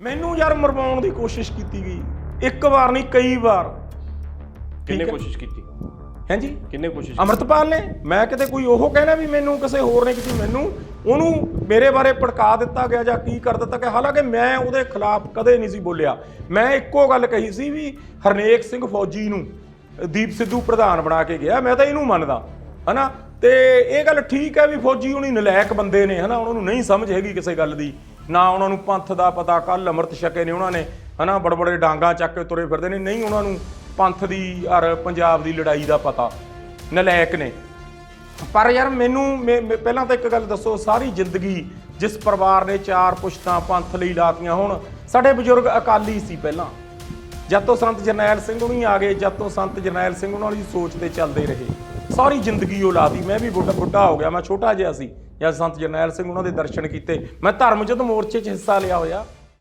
ਮੈਨੂੰ ਯਾਰ ਮਰਵਾਉਣ ਦੀ ਕੋਸ਼ਿਸ਼ ਕੀਤੀ ਗਈ। ਇੱਕ ਵਾਰ ਨਹੀਂ ਕਈ ਵਾਰ। ਕਿੰਨੇ। ਕੋਸ਼ਿਸ਼ ਕੀਤੀ? ਹਾਂਜੀ? ਕਿੰਨੇ ਕੋਸ਼ਿਸ਼ ਅਮਰਤਪਾਲ ਨੇ। ਮੈਂ ਕਿਤੇ ਕੋਈ ਉਹ ਕਹਿਣਾ ਵੀ ਮੈਨੂੰ ਕਿਸੇ ਹੋਰ ਨੇ ਕੀਤੀ ਮੈਨੂੰ ਉਹਨੂੰ ਮੇਰੇ ਬਾਰੇ ਭੜਕਾ ਦਿੱਤਾ ਗਿਆ ਜਾਂ ਕੀ ਕਰ ਦਿੱਤਾ ਗਿਆ। ਹਾਲਾਂਕਿ ਮੈਂ ਉਹਦੇ ਖਿਲਾਫ ਕਦੇ ਨਹੀਂ ਸੀ ਬੋਲਿਆ। ਮੈਂ ਇੱਕੋ ਗੱਲ ਕਹੀ ਸੀ ਵੀ ਹਰਨੇਕ ਸਿੰਘ ਫੌਜੀ ਨੂੰ ਦੀਪ ਸਿੱਧੂ ਪ੍ਰਧਾਨ ਬਣਾ ਕੇ ਗਿਆ ਮੈਂ ਤਾਂ ਇਹਨੂੰ ਮੰਨਦਾ ਹਨਾ? ਤੇ ਇਹ ਗੱਲ ਠੀਕ ਹੈ ਵੀ ਫੌਜੀ ਹੁਣੀ ਨਲਾਇਕ ਬੰਦੇ ਨੇ ਹਨਾ? ਉਹਨਾਂ ਨੂੰ ਨਹੀਂ ਸਮਝ ਹੈਗੀ ਕਿਸੇ ਗੱਲ ਦੀ। ਨਾ ਉਹਨਾਂ ਨੂੰ ਪੰਥ ਦਾ ਪਤਾ ਕੱਲ ਅੰਮ੍ਰਿਤ ਛਕੇ ਨੇ ਉਹਨਾਂ ਨੇ, ਹਨਾ ਬੜ ਬੜੇ ਡਾਂਗਾ ਚੱਕ ਕੇ ਤੁਰੇ ਫਿਰਦੇ ਨੇ। ਨਹੀਂ ਉਹਨਾਂ ਨੂੰ ਪੰਥ ਦੀ ਔਰ ਪੰਜਾਬ ਦੀ ਲੜਾਈ ਦਾ ਪਤਾ, ਨਲਾਇਕ ਨੇ। ਪਰ ਯਾਰ ਮੈਨੂੰ, ਮੈਂ- ਪਹਿਲਾਂ ਤਾਂ ਇੱਕ ਗੱਲ ਦੱਸੋ, ਸਾਰੀ ਜ਼ਿੰਦਗੀ ਜਿਸ ਪਰਿਵਾਰ ਨੇ ਚਾਰ ਪੁਸ਼ਤਾਂ ਪੰਥ ਲਈ ਲਾਤੀਆਂ ਹੋਣ, ਸਾਡੇ ਬਜ਼ੁਰਗ ਅਕਾਲੀ ਸੀ ਪਹਿਲਾਂ। ਜਦ ਤੋਂ ਸੰਤ ਜਰਨੈਲ ਸਿੰਘ ਹੁਣੀ ਆ ਗਏ, ਜਦ ਤੋਂ ਸੰਤ ਜਰਨੈਲ ਸਿੰਘ ਉਹਨਾਂ ਦੀ ਸੋਚ ਤੇ ਚੱਲਦੇ ਰਹੇ। ਸਾਰੀ ਜ਼ਿੰਦਗੀ ਉਹ ਲਾਤੀ, ਮੈਂ ਵੀ ਬੁੱਢਾ ਬੁੱਢਾ ਹੋ ਗਿਆ, ਮੈਂ ਛੋਟਾ ਜਿਹਾ ਸੀ। ਜਾਂ ਸੰਤ ਜਰਨੈਲ ਸਿੰਘ ਉਹਨਾਂ ਦੇ ਦਰਸ਼ਨ ਕੀਤੇ। ਮੈਂ ਧਰਮ ਜਦ ਮੋਰਚੇ 'ਚ ਹਿੱਸਾ ਲਿਆ ਹੋਇਆ।